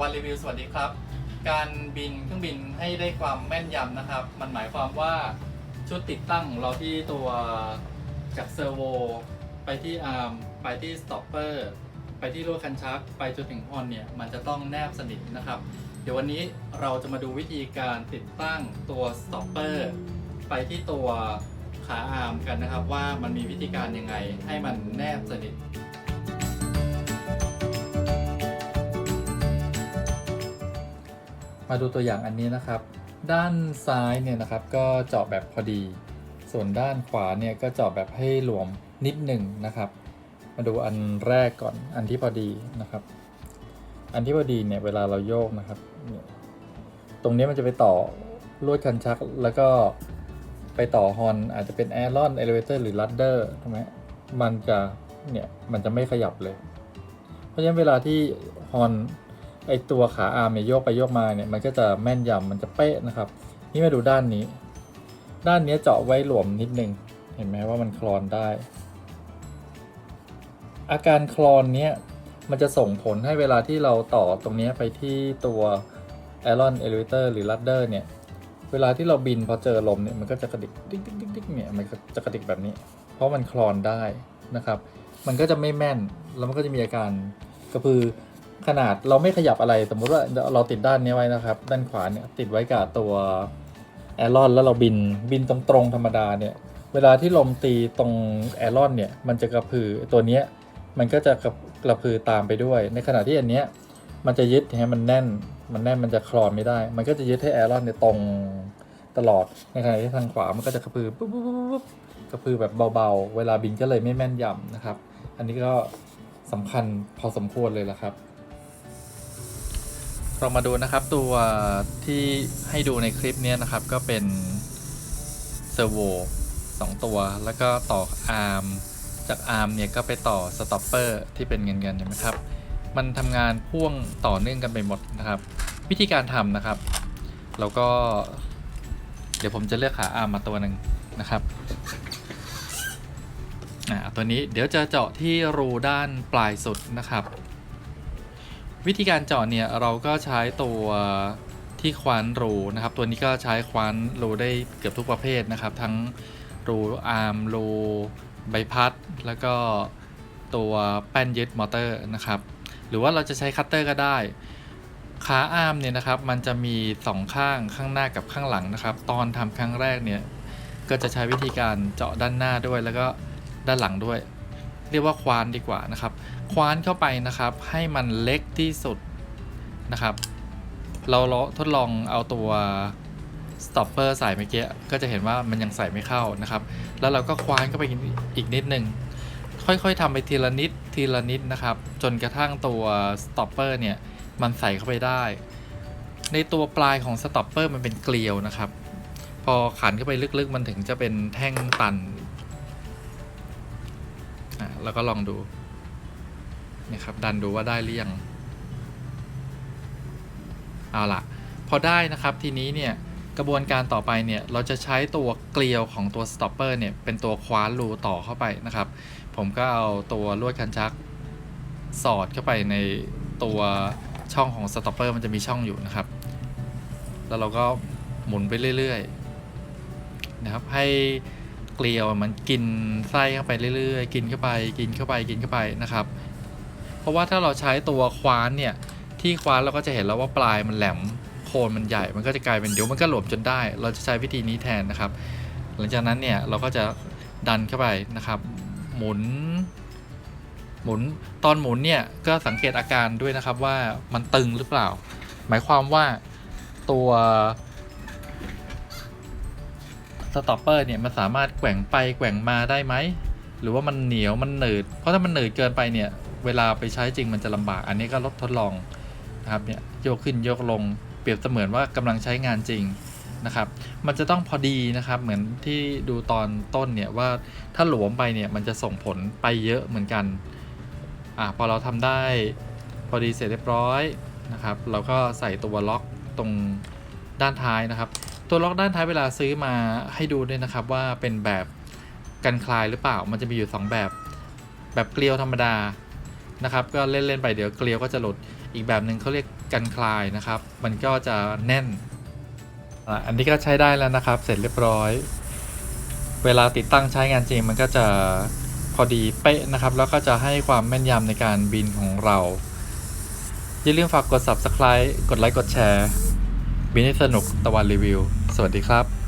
วันรีวิวสวัสดีครับ การบินเครื่องบินให้ได้ความแม่นยำนะครับ มันหมายความว่าชุดติดตั้งของเราที่ตัวจากเซอร์โวไปที่อาร์มไปที่สต็อปเปอร์ไปที่ลวดคันชัก ไปจนถึงฮอนเนี่ยมันจะต้องแนบสนิทนะครับ เดี๋ยววันนี้เราจะมาดูวิธีการติดตั้งตัวสต็อปเปอร์ไปที่ตัวขาอาร์มกันนะครับ ว่ามันมีวิธีการยังไงให้มันแนบสนิท มาดูตัวอย่างอันนี้นะครับ ด้านซ้ายเนี่ยนะครับก็เจาะแบบพอดี ส่วนด้านขวาเนี่ยก็เจาะแบบให้หลวมนิดหนึ่งนะครับ มาดูอันแรกก่อนอันที่พอดีนะครับ อันที่พอดีเนี่ยเวลาเราโยกนะครับ ตรงนี้มันจะไปต่อลวดคันชักแล้วก็ไปต่อฮอนอาจจะเป็นแอรอนเอเลเวเตอร์หรือลัดเดอร์ถูกไหมมันจะเนี่ยมันจะไม่ขยับเลย เพราะฉะนั้นเวลาที่ฮอน ไอตัวขาอาร์มเนี่ยโยกไปโยกมาเนี่ยมันก็จะแม่นยำมันจะเป๊ะนะครับ นี่มาดูด้านนี้ ด้านนี้เจาะไว้หลวมนิดนึง เห็นไหมว่ามันคลอนได้ อาการคลอนเนี้ยมันจะส่งผลให้เวลาที่เราต่อตรงนี้ไปที่ตัว Aeron Elevator หรือ Ladder เนี่ย เวลาที่เราบินพอเจอลมเนี่ยมันก็จะกระดิกดิ๊กดิ๊กดิ๊กดิ๊กเนี่ยมันจะกระดิกแบบนี้ เพราะมันคลอนได้นะครับ มันก็จะไม่แม่นแล้วมันก็จะมีอาการกระพือ ขนาดเราไม่ขยับอะไรสมมุติว่าเราติดด้านนี้ไว้นะครับ ด้านขวาเนี่ยติดไว้กับตัวแอรอนแล้วเราบินบินตรงๆธรรมดาเนี่ยเวลาที่ลมตีตรงแอรอนเนี่ยมันจะกระพือตัวเนี้ยมันก็จะกระกระพือตามไปด้วย ในขณะที่อันเนี้ยมันจะยึดให้มันแน่นมันแน่นมันจะคลอนไม่ได้ มันก็จะยึดให้แอรอนเนี่ยตรงตลอดในขณะที่ทางขวามันก็จะกระพือปุ๊บปุ๊บปุ๊บปุ๊บกระพือแบบเบาๆ เวลาบินก็เลยไม่แม่นยำนะครับ อันนี้ก็สำคัญพอสมควรเลยละครับ เรามาดูนะครับตัวที่ให้ดูในคลิปเนี้ยนะครับก็เป็นเซอร์โวสองตัว แล้วก็ต่ออาร์มจากอาร์มเนี่ยก็ไปต่อสต็อปเปอร์ที่เป็นเงินเงินๆเห็นไหมครับมันทำงานพ่วงต่อเนื่องกันไปหมดนะครับ วิธีการทำนะครับเราก็ เดี๋ยวผมจะเลือกขาอาร์มมาตัวหนึ่งนะครับอ่าตัวนี้เดี๋ยวจะเจาะที่รูด้านปลายสุดนะครับ วิธีการเจาะเนี่ยเราก็ใช้ตัวที่คว้านรูนะครับ ตัวนี้ก็ใช้คว้านรูได้เกือบทุกประเภทนะครับ ทั้งรูอาร์มรูใบพัด แล้วก็ตัวแป้นยึดมอเตอร์นะครับ หรือว่าเราจะใช้คัตเตอร์ก็ได้ขาอาร์มเนี่ยนะครับมันจะมีสองข้างข้างหน้ากับข้างหลังนะครับ ตอนทำครั้งแรกเนี่ยก็จะใช้วิธีการเจาะด้านหน้าด้วยแล้วก็ด้านหลังด้วย เรียกว่าควานดีกว่านะครับ ควานเข้าไปนะครับ ให้มันเล็กที่สุดนะครับ เราทดลองเอาตัวสต็อปเปอร์ใส่เมื่อกี้ก็จะเห็นว่ามันยังใส่ไม่เข้านะครับ แล้วเราก็ควานเข้าไปอีกนิดนึงค่อยๆทำไปทีละนิดทีละนิดนะครับ จนกระทั่งตัวสต็อปเปอร์เนี่ยมันใส่เข้าไปได้ ในตัวปลายของสต็อปเปอร์มันเป็นเกลียวนะครับ พอขันเข้าไปลึกๆ มันถึงจะเป็นแท่งตัน แล้วก็ลองดูนี่ครับ ดันดูว่าได้หรือยัง เอาล่ะ พอได้นะครับทีนี้เนี่ยกระบวนการต่อไปเนี่ยเราจะใช้ตัวเกลียวของตัวสต็อปเปอร์เนี่ยเป็นตัวคว้านรูต่อเข้าไปนะครับ ผมก็เอาตัวลวดคันชักสอดเข้าไปในตัวช่องของสต็อปเปอร์มันจะมีช่องอยู่นะครับ แล้วเราก็หมุนไปเรื่อยๆนะครับให้ เกลียวมันกินไส้เข้าไปเรื่อยๆ กินเข้าไป กินเข้าไปกินเข้าไปนะครับ เพราะว่าถ้าเราใช้ตัวคว้านเนี่ยที่คว้านเราก็จะเห็นแล้วว่าปลายมันแหลมโคนมันใหญ่ มันก็จะกลายเป็นเดี๋ยวมันก็หลวมจนได้ เราจะใช้วิธีนี้แทนนะครับ หลังจากนั้นเนี่ยเราก็จะดันเข้าไปนะครับ หมุน หมุนตอนหมุนเนี่ยก็สังเกตอาการด้วยนะครับว่ามันตึงหรือเปล่า หมายความว่าตัว สต็อปเปอร์เนี่ยมันสามารถแกว่งไปแกว่งมาได้ไหม หรือว่ามันเหนียวมันหนืด เพราะถ้ามันหนืดเกินไปเนี่ย เวลาไปใช้จริงมันจะลำบาก อันนี้ก็ลดทดลองนะครับเนี่ยโยกขึ้นโยกลงเปรียบเสมือนว่ากำลังใช้งานจริงนะครับ มันจะต้องพอดีนะครับ เหมือนที่ดูตอนต้นเนี่ยว่าถ้าหลวมไปเนี่ยมันจะส่งผลไปเยอะเหมือนกันอะพอเราทำได้พอดีเสร็จเรียบร้อยนะครับ เราก็ใส่ตัวล็อกตรงด้านท้ายนะครับ ตัวล็อกด้านท้ายเวลาซื้อมาให้ดูด้วยนะครับว่าเป็นแบบกันคลายหรือเปล่า มันจะมีอยู่ 2 แบบ แบบเกลียวธรรมดานะครับ ก็เล่น ๆ ไปเดี๋ยวเกลียวก็จะหลุด อีกแบบหนึ่งเขาเรียกกันคลายนะครับ มันก็จะแน่น อันนี้ก็ใช้ได้แล้วนะครับ เสร็จเรียบร้อย เวลาติดตั้งใช้งานจริงมันก็จะพอดีเป๊ะนะครับ แล้วก็จะให้ความแม่นยำในการบินของเรา อย่าลืมฝากกด subscribe กดไลค์ กดแชร์ บินให้สนุกตะวันรีวิว สวัสดีครับ